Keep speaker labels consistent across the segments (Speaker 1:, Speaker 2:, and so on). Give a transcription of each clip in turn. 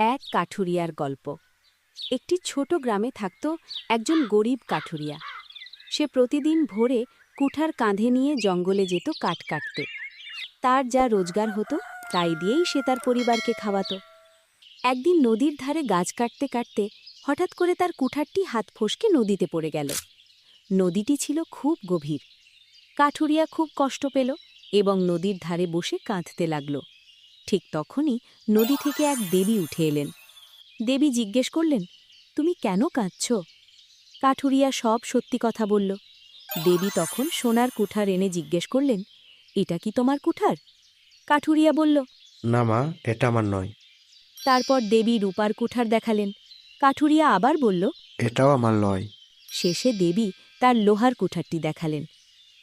Speaker 1: এক কাঠুরিয়ার গল্প। একটি ছোট গ্রামে থাকত একজন গরিব কাঠুরিয়া। সে প্রতিদিন ভোরে কুঠার কাঁধে নিয়ে জঙ্গলে যেত কাঠ কাটতে। তার যা রোজগার হতো, তাই দিয়েই সে তার পরিবারকে খাওয়াতো। একদিন নদীর ধারে গাছ কাটতে কাটতে হঠাৎ করে তার কুঠারটি হাত ফসকে নদীতে পড়ে গেল। নদীটি ছিল খুব গভীর। কাঠুরিয়া খুব কষ্ট পেল এবং নদীর ধারে বসে কাঁদতে লাগল। ঠিক তখনই নদী থেকে এক দেবী উঠে এলেন। দেবী জিজ্ঞেস করলেন তুমি কেন কাঁদছ? কাঠুরিয়া সব সত্যি কথা বলল। দেবী তখন সোনার কুঠার এনে জিজ্ঞেস করলেন এটা কি তোমার কুঠার? কাঠুরিয়া বলল
Speaker 2: না মা এটা আমার নয়।
Speaker 1: তারপর দেবী রূপার কুঠার দেখালেন। কাঠুরিয়া আবার বলল
Speaker 2: এটাও আমার নয়।
Speaker 1: শেষে দেবী তার লোহার কুঠারটি দেখালেন।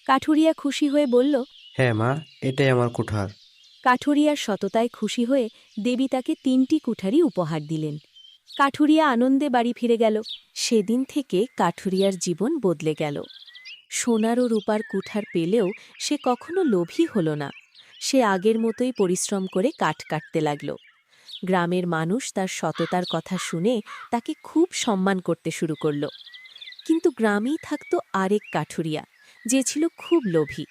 Speaker 1: কাঠুরিয়া খুশি হয়ে বলল
Speaker 2: হ্যাঁ মা এটাই আমার কুঠার।
Speaker 1: কাঠুরিয়ার সততায় খুশি হয়ে দেবী তাকে তিনটি কুঠারি উপহার দিলেন। কাঠুরিয়া আনন্দে বাড়ি ফিরে গেল। সেদিন থেকে কাঠুরিয়ার জীবন বদলে গেল। সোনার ও রূপার কুঠার পেলেও সে কখনো লোভী হল না। সে আগের মতোই পরিশ্রম করে কাঠ কাটতে লাগল। গ্রামের মানুষ তার সততার কথা শুনে তাকে খুব সম্মান করতে শুরু করল। কিন্তু গ্রামেই থাকত আরেক কাঠুরিয়া, যে ছিল খুব লোভী।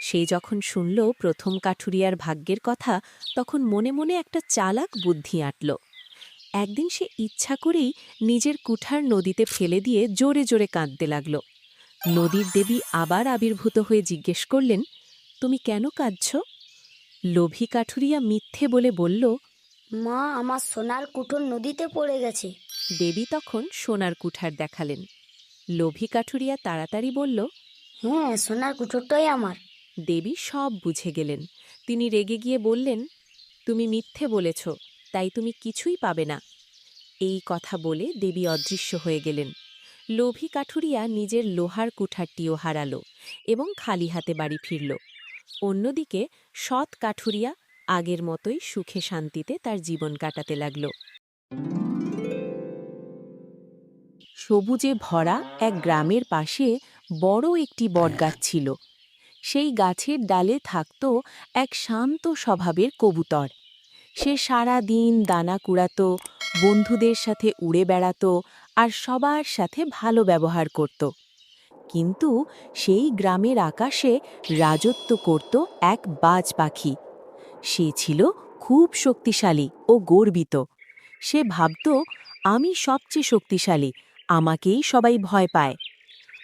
Speaker 1: সে যখন শুনল প্রথম কাঠুরিয়ার ভাগ্যের কথা তখন মনে মনে একটা চালাক বুদ্ধি আঁটল। একদিন সে ইচ্ছা করেই নিজের কুঠার নদীতে ফেলে দিয়ে জোরে জোরে কাঁদতে লাগল। নদীর দেবী আবার আবির্ভূত হয়ে জিজ্ঞেস করলেন তুমি কেন কাঁদছ? লোভী কাঠুরিয়া মিথ্যে বলে বলল
Speaker 3: মা আমার সোনার কুঠোর নদীতে পড়ে গেছে।
Speaker 1: দেবী তখন সোনার কুঠার দেখালেন। লোভী কাঠুরিয়া তাড়াতাড়ি বলল
Speaker 3: হ্যাঁ সোনার কুঠোরটাই আমার।
Speaker 1: দেবী সব বুঝে গেলেন। তিনি রেগে গিয়ে বললেন, তুমি মিথ্যে বলেছ, তাই তুমি কিছুই পাবে না। এই কথা বলে দেবী অদৃশ্য হয়ে গেলেন। লোভী কাঠুরিয়া নিজের লোহার কুঠারটিও হারাল এবং খালি হাতে বাড়ি ফিরল। অন্যদিকে সৎ কাঠুরিয়া আগের মতোই সুখে শান্তিতে তার জীবন কাটাতে লাগল। সবুজে ভরা এক গ্রামের পাশে বড় একটি বটগাছ ছিল। সেই গাছের ডালে থাকত এক শান্ত স্বভাবের কবুতর। সে সারা দিন দানা কুড়াতো, বন্ধুদের সাথে উড়ে বেড়াতো আর সবার সাথে ভালো ব্যবহার করত। কিন্তু সেই গ্রামের আকাশে রাজত্ব করত এক বাজ পাখি। সে ছিল খুব শক্তিশালী ও গর্বিত। সে ভাবত, আমি সবচেয়ে শক্তিশালী, আমাকেই সবাই ভয় পায়।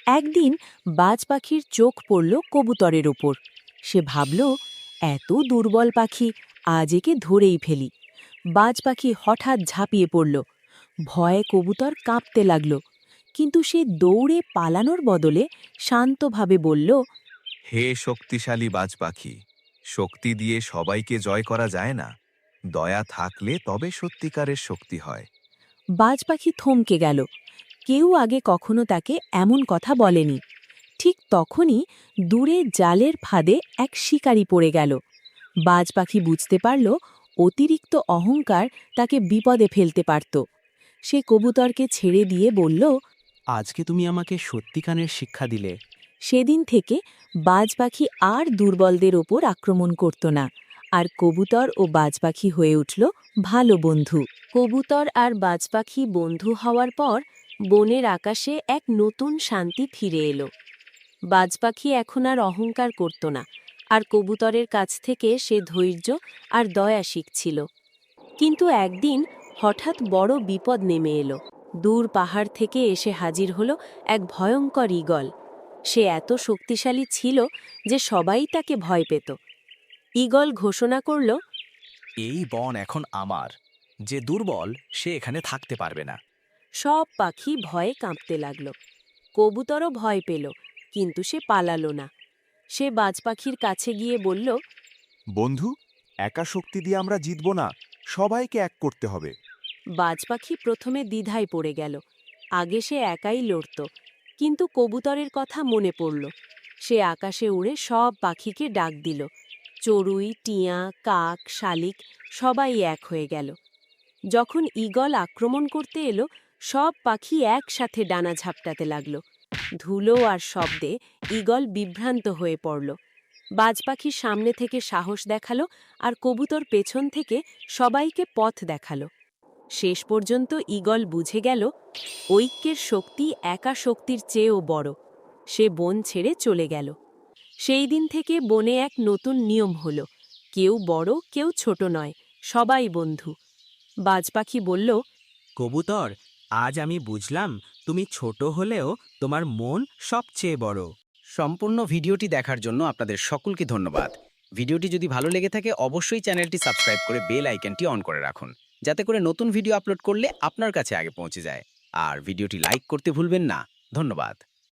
Speaker 1: একদিন বাজ পাখির চোখ পড়ল কবুতরের ওপর। সে ভাবল এত দুর্বল পাখি আজ একে ধরেই ফেলি। বাজ পাখি হঠাৎ ঝাঁপিয়ে পড়ল। ভয়ে কবুতর কাঁপতে লাগল। কিন্তু সে দৌড়ে পালানোর বদলে শান্তভাবে বলল
Speaker 4: হে শক্তিশালী বাজ পাখি শক্তি দিয়ে সবাইকে জয় করা যায় না। দয়া থাকলে তবে সত্যিকারের শক্তি হয়।
Speaker 1: বাজ পাখি থমকে গেল। কেউ আগে কখনো তাকে এমন কথা বলেনি। ঠিক তখনই দূরে জালের ফাঁদে এক শিকারি পড়ে গেল। বাজ পাখি বুঝতে পারল অতিরিক্ত অহংকার তাকে বিপদে ফেলতে পারত। সে কবুতরকে ছেড়ে দিয়ে বলল
Speaker 5: আজকে তুমি আমাকে সত্যিকারের শিক্ষা দিলে।
Speaker 1: সেদিন থেকে বাজ পাখি আর দুর্বলদের ওপর আক্রমণ করত না। আর কবুতর ও বাজ পাখি হয়ে উঠল ভালো বন্ধু। কবুতর আর বাজ পাখি বন্ধু হওয়ার পর বনের আকাশে এক নতুন শান্তি ফিরে এলো। বাজ পাখি এখন আর অহংকার করত না, আর কবুতরের কাছ থেকে সে ধৈর্য আর দয়া শিখছিল। কিন্তু একদিন হঠাৎ বড় বিপদ নেমে এলো। দূর পাহাড় থেকে এসে হাজির হলো এক ভয়ঙ্কর ঈগল। সে এত শক্তিশালী ছিল যে সবাই তাকে ভয় পেত। ঈগল ঘোষণা করল,
Speaker 5: এই বন এখন আমার। যে দুর্বল, সে এখানে থাকতে পারবে না।
Speaker 1: সব পাখি ভয়ে কাঁপতে লাগল। কবুতরও ভয় পেল কিন্তু সে পালালো না। সে বাজ পাখির কাছে গিয়ে বলল
Speaker 4: বন্ধু একা শক্তি দিয়ে আমরা জিতব না সবাইকে এক করতে হবে।
Speaker 1: বাজ পাখি প্রথমে দ্বিধায় পড়ে গেল। আগে সে একাই লড়ত কিন্তু কবুতরের কথা মনে পড়ল। সে আকাশে উড়ে সব পাখিকে ডাক দিল। চড়ুই টিয়া কাক শালিক সবাই এক হয়ে গেল। যখন ঈগল আক্রমণ করতে এলো সব পাখি একসাথে ডানা ঝাপটাতে লাগল। ধুলো আর শব্দে ঈগল বিভ্রান্ত হয়ে পড়ল। বাজ পাখি সামনে থেকে সাহস দেখাল আর কবুতর পেছন থেকে সবাইকে পথ দেখাল। শেষ পর্যন্ত ঈগল বুঝে গেল, ঐক্যের শক্তি একা শক্তির চেয়েও বড়। সে বন ছেড়ে চলে গেল। সেই দিন থেকে বনে এক নতুন নিয়ম হল, কেউ বড়, কেউ ছোট নয়, সবাই বন্ধু। বাজ পাখি বলল,
Speaker 6: কবুতর আজ আমি বুঝলাম তুমি ছোট হলেও তোমার মন সবচেয়ে বড়।
Speaker 7: সম্পূর্ণ ভিডিওটি দেখার জন্য আপনাদের সকলকে ধন্যবাদ। ভিডিওটি যদি ভালো লেগে থাকে, অবশ্যই চ্যানেলটি সাবস্ক্রাইব করে বেল আইকনটি অন করে রাখুন, যাতে করে নতুন ভিডিও আপলোড করলে আপনার কাছে আগে পৌঁছে যায়। আর ভিডিওটি লাইক করতে ভুলবেন না। ধন্যবাদ।